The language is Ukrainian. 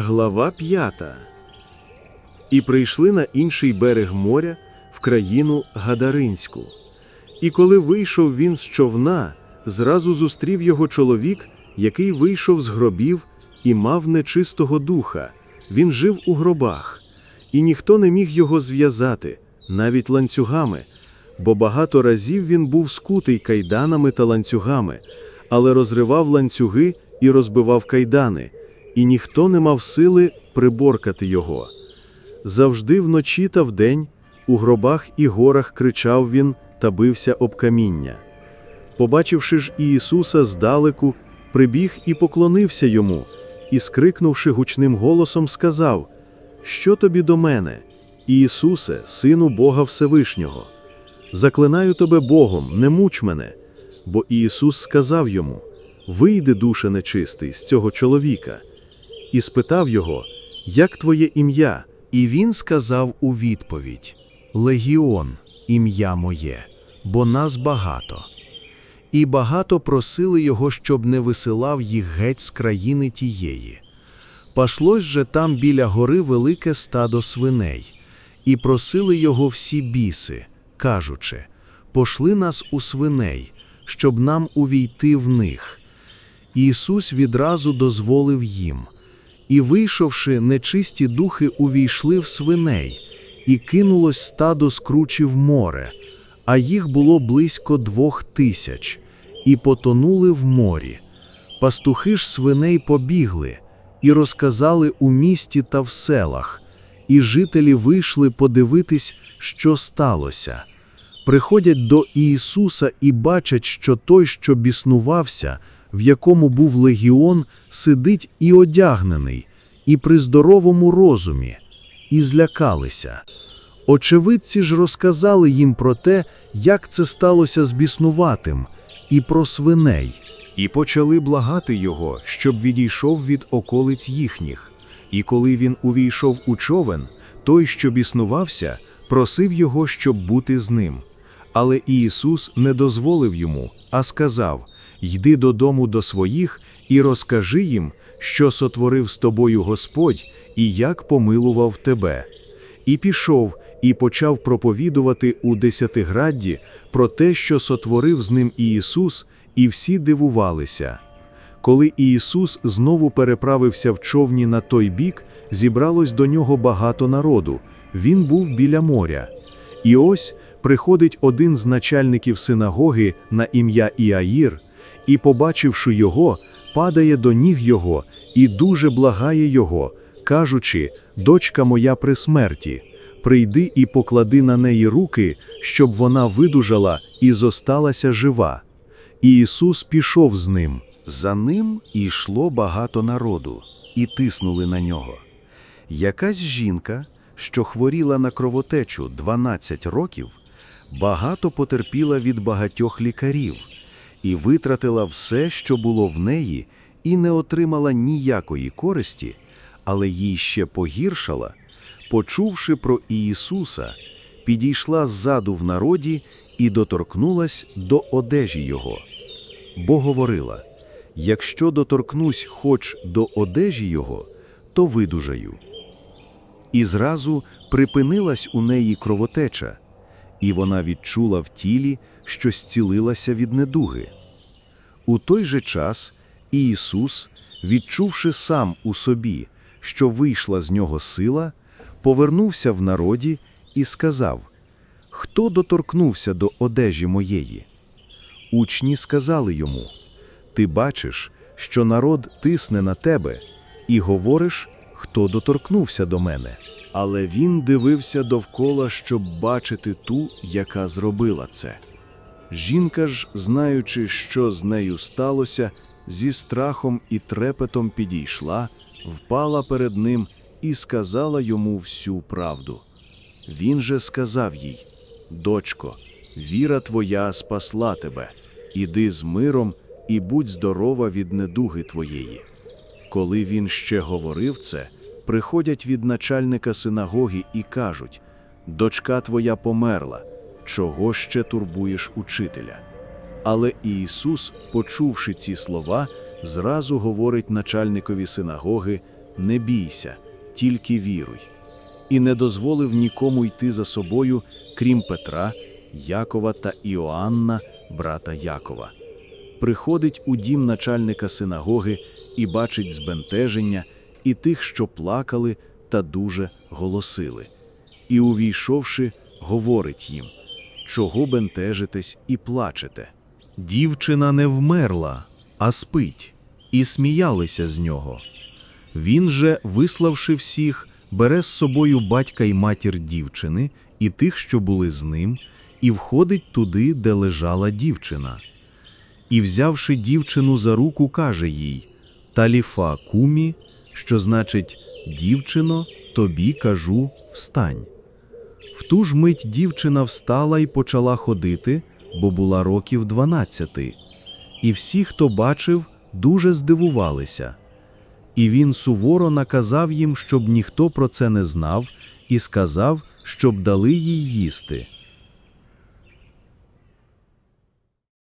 Глава п'ята. І прийшли на інший берег моря в країну Гадаринську. І коли вийшов він з човна, зразу зустрів його чоловік, який вийшов з гробів і мав нечистого духа. Він жив у гробах, і ніхто не міг його зв'язати, навіть ланцюгами, бо багато разів він був скутий кайданами та ланцюгами, але розривав ланцюги і розбивав кайдани, і ніхто не мав сили приборкати його. Завжди вночі та вдень у гробах і горах кричав він та бився об каміння. Побачивши ж Ісуса здалеку, прибіг і поклонився йому, і, скрикнувши гучним голосом, сказав: Що тобі до мене, Ісусе, Сину Бога Всевишнього? Заклинаю тебе Богом, не муч мене. Бо Ісус сказав йому: Вийди, душе нечистий, з цього чоловіка. І спитав його, Як твоє ім'я? І він сказав у відповідь: Легіон, ім'я моє, бо нас багато. І багато просили його, щоб не висилав їх геть з країни тієї. Пашлось же там біля гори велике стадо свиней, і просили його всі біси, кажучи: Пошли нас у свиней, щоб нам увійти в них. Ісус відразу дозволив їм. І, вийшовши, нечисті духи увійшли в свиней, і кинулось стадо з кручі в море, а їх було близько двох тисяч, і потонули в морі. Пастухи ж свиней побігли, і розказали у місті та в селах, і жителі вийшли подивитись, що сталося. Приходять до Ісуса і бачать, що той, що біснувався, в якому був легіон, сидить і одягнений, і при здоровому розумі, і злякалися. Очевидці ж розказали їм про те, як це сталося з біснуватим, і про свиней. І почали благати його, щоб відійшов від околиць їхніх. І коли він увійшов у човен, той, що біснувався, просив його, щоб бути з ним. Але Ісус не дозволив йому, а сказав: Йди додому до своїх і розкажи їм, що сотворив з тобою Господь і як помилував тебе. І пішов, і почав проповідувати у десятиградді про те, що сотворив з ним Ісус, і всі дивувалися. Коли Ісус знову переправився в човні на той бік, зібралось до нього багато народу. Він був біля моря. І ось приходить один з начальників синагоги на ім'я Іаїр, і, побачивши його, падає до ніг його і дуже благає його, кажучи: Дочка моя при смерті, прийди і поклади на неї руки, щоб вона видужала і зосталася жива. І Ісус пішов з ним. За ним йшло багато народу, і тиснули на нього. Якась жінка, що хворіла на кровотечу 12 років, багато потерпіла від багатьох лікарів і витратила все, що було в неї, і не отримала ніякої користі, але їй ще погіршала, почувши про Ісуса, підійшла ззаду в народі і доторкнулась до одежі Його. Бо говорила: якщо доторкнусь хоч до одежі Його, то видужаю. І зразу припинилась у неї кровотеча, і вона відчула в тілі, що зцілилася від недуги. У той же час Ісус, відчувши сам у собі, що вийшла з нього сила, повернувся в народі і сказав: Хто доторкнувся до одежі моєї? Учні сказали йому: Ти бачиш, що народ тисне на тебе, і говориш, хто доторкнувся до мене. Але він дивився довкола, щоб бачити ту, яка зробила це. Жінка ж, знаючи, що з нею сталося, зі страхом і трепетом підійшла, впала перед ним і сказала йому всю правду. Він же сказав їй: Дочко, віра твоя спасла тебе, іди з миром і будь здорова від недуги твоєї. Коли він ще говорив це, приходять від начальника синагоги і кажуть: Дочка твоя померла, чого ще турбуєш учителя? Але Ісус, почувши ці слова, зразу говорить начальникові синагоги: Не бійся, тільки віруй. І не дозволив нікому йти за собою, крім Петра, Якова та Іоанна, брата Якова. Приходить у дім начальника синагоги і бачить збентеження і тих, що плакали та дуже голосили. І, увійшовши, говорить їм, чого бентежитесь і плачете. Дівчина не вмерла, а спить, і сміялися з нього. Він же, виславши всіх, бере з собою батька й матір дівчини і тих, що були з ним, і входить туди, де лежала дівчина. І, взявши дівчину за руку, каже їй Таліфа кумі, що значить дівчино, тобі кажу, встань. В ту ж мить дівчина встала і почала ходити, бо була років дванадцяти. І всі, хто бачив, дуже здивувалися. І він суворо наказав їм, щоб ніхто про це не знав, і сказав, щоб дали їй їсти.